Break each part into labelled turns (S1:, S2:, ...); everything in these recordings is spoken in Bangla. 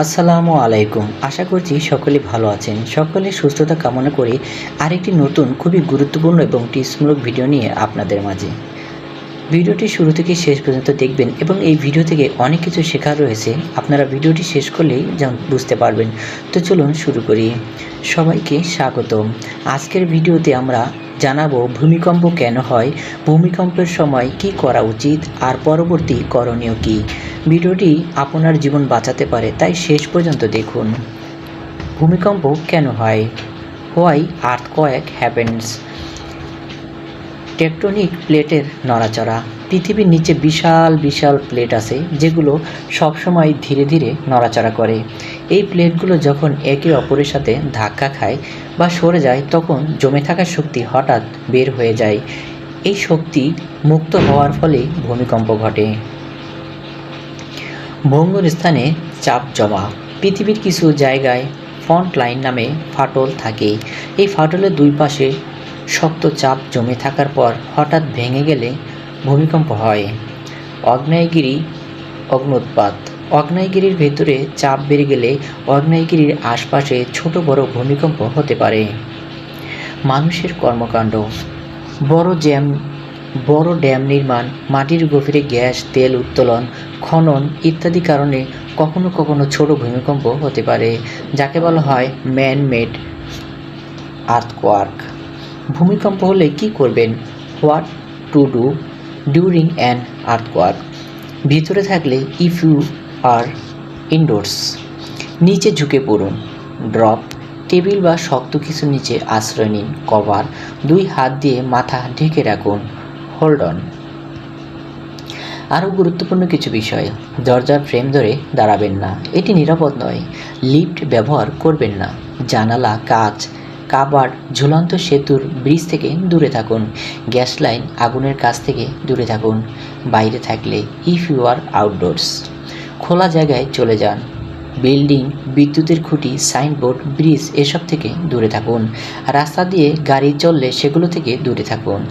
S1: আসসালামু আলাইকুম। আশা করছি সকলে ভালো আছেন। সকলে সুস্থতা কামনা করে আরেকটি নতুন, খুবই গুরুত্বপূর্ণ এবং টিপসমূলক ভিডিও নিয়ে আপনাদের মাঝে। ভিডিওটি শুরু থেকে শেষ পর্যন্ত দেখবেন এবং এই ভিডিও থেকে অনেক কিছু শেখার রয়েছে। আপনারা ভিডিওটি শেষ করলেই যেমন বুঝতে পারবেন। তো চলুন শুরু করি। সবাইকে স্বাগতম। আজকের ভিডিওতে আমরা জানাব ভূমিকম্প কেন হয়, ভূমিকম্পের সময় কি করা উচিত, আর পরবর্তী করণীয় কী? ভিডিওটি আপনার জীবন বাঁচাতে পারে, তাই শেষ পর্যন্ত দেখুন। ভূমিকম্প কেন হয়? হোয়াই আর্থ কয়েক হ্যাপেন্স। টেকটনিক প্লেটের নড়াচড়া। পৃথিবীর নিচে বিশাল বিশাল প্লেট আছে, যেগুলো সবসময় ধীরে ধীরে নড়াচড়া করে। এই প্লেটগুলো যখন একে অপরের সাথে ধাক্কা খায় বা সরে যায়, তখন জমে থাকা শক্তি হঠাৎ বের হয়ে যায়। এই শক্তি মুক্ত হওয়ার ফলে ভূমিকম্প ঘটে। ভঙ্গুর স্থানে চাপ জমা। পৃথিবীর কিছু জায়গায় ফ্রন্ট লাইন নামে ফাটল থাকে। এই ফাটলের দুই পাশে শক্ত চাপ জমে থাকার পর হঠাৎ ভেঙে গেলে ভূমিকম্প হয়। অগ্নেয়গিরি অগ্নুৎপাত অগ্নেয়গিরির ভেতরে চাপ বেড়ে গেলে অগ্নেয়গিরির আশপাশে ছোট বড় ভূমিকম্প হতে পারে। মানুষের কর্মকাণ্ড। বড় জ্যাম বড় ড্যাম নির্মাণ, মাটির গভীরে গ্যাস, তেল উত্তোলন, খনন ইত্যাদি কারণে কখনো কখনো ছোট ভূমিকম্প হতে পারে, যাকে বলা হয় ম্যান মেড আর্থকোয়ার্ক ভূমিকম্প হলে কি করবেন? What to do during an earthquake ভিতরে থাকলে ইফ ইউ আর ইনডোরস নিচে ঝুঁকে পড়ুন। ড্রপ টেবিল বা শক্ত কিছু নিচে আশ্রয় নিন। কভার দুই হাত দিয়ে মাথা ঢেকে রাখুন। হোল্ড অন আরও গুরুত্বপূর্ণ কিছু বিষয়। দরজার ফ্রেম ধরে দাঁড়াবেন না। এটি নিরাপদ নয়। লিফট ব্যবহার করবেন না। জানালা, কাচ কাবার ঝুলন্ত সেতুর ব্রিজ থেকে দূরে থাকুন। গ্যাস লাইন আগুনের কাছ থেকে দূরে থাকুন। বাইরে থাকলে ইফ ইউ আর আউটডোরস খোলা জায়গায় চলে যান। বিল্ডিং, বিদ্যুতের খুঁটি, সাইনবোর্ড, ব্রিজ, এসব থেকে দূরে থাকুন। রাস্তা দিয়ে গাড়ি চললে সেগুলো থেকে দূরে থাকুন।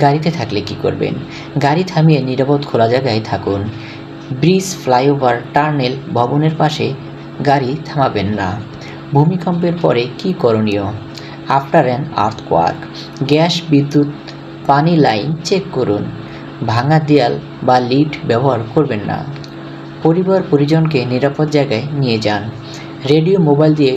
S1: গাড়িতে থাকলে কি করবেন? গাড়ি থামিয়ে নিরাপদ খোলা জায়গায় থাকুন। ব্রিজ, ফ্লাইওভার, টার্নেল, ভবনের পাশে গাড়ি থামাবেন না। ভূমিকম্পের পরে কি করণীয়? After an আর্থকোয়ার্ক। গ্যাস, বিদ্যুৎ, পানি লাইন চেক করুন। ভাঙা দেয়াল বা লিফট ব্যবহার করবেন না। পরিবার পরিজনকে নিরাপদ জায়গায় নিয়ে যান। রেডিও, মোবাইল দিয়ে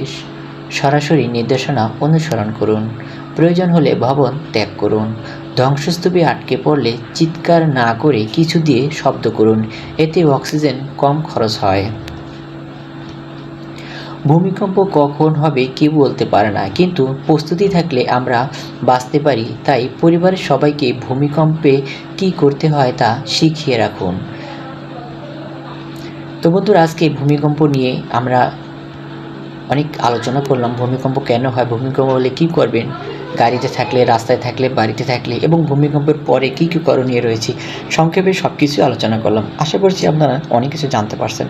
S1: সরাসরি নির্দেশনা অনুসরণ করুন। প্রয়োজন হলে ভবন ত্যাগ করুন। ধ্বংসস্তূপে আটকে পড়লে চিৎকার না করে কিছু দিয়ে শব্দ করুন। এতে অক্সিজেন কম খরচ হয়। ভূমিকম্প কখন হবে কেউ বলতে পারে না, কিন্তু প্রস্তুতি থাকলে আমরা বাঁচতে পারি। তাই পরিবারের সবাইকে ভূমিকম্পে কি করতে হয় তা শিখিয়ে রাখুন। তো বন্ধুরা, আজকে ভূমিকম্প নিয়ে আমরা অনেক আলোচনা করলাম। ভূমিকম্প কেন হয়, ভূমিকম্প হলে কী করবেন? গাড়িতে থাকলে, রাস্তায় থাকলে, বাড়িতে থাকলে এবং ভূমিকম্পের পরে কী কী করণীয় রয়েছে, সংক্ষেপে সব কিছু আলোচনা করলাম। আশা করছি আপনারা অনেক কিছু জানতে পারছেন।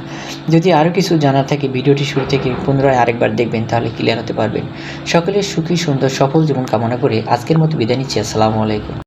S1: যদি আরও কিছু জানার থাকে, ভিডিওটি শুরু থেকে পুনরায় আরেকবার দেখবেন, তাহলে ক্লিয়ার হতে পারবেন। সকলের সুখী, সুন্দর, সফল জীবন কামনা করে আজকের মতো বিদায় নিচ্ছি। আসসালামু আলাইকুম।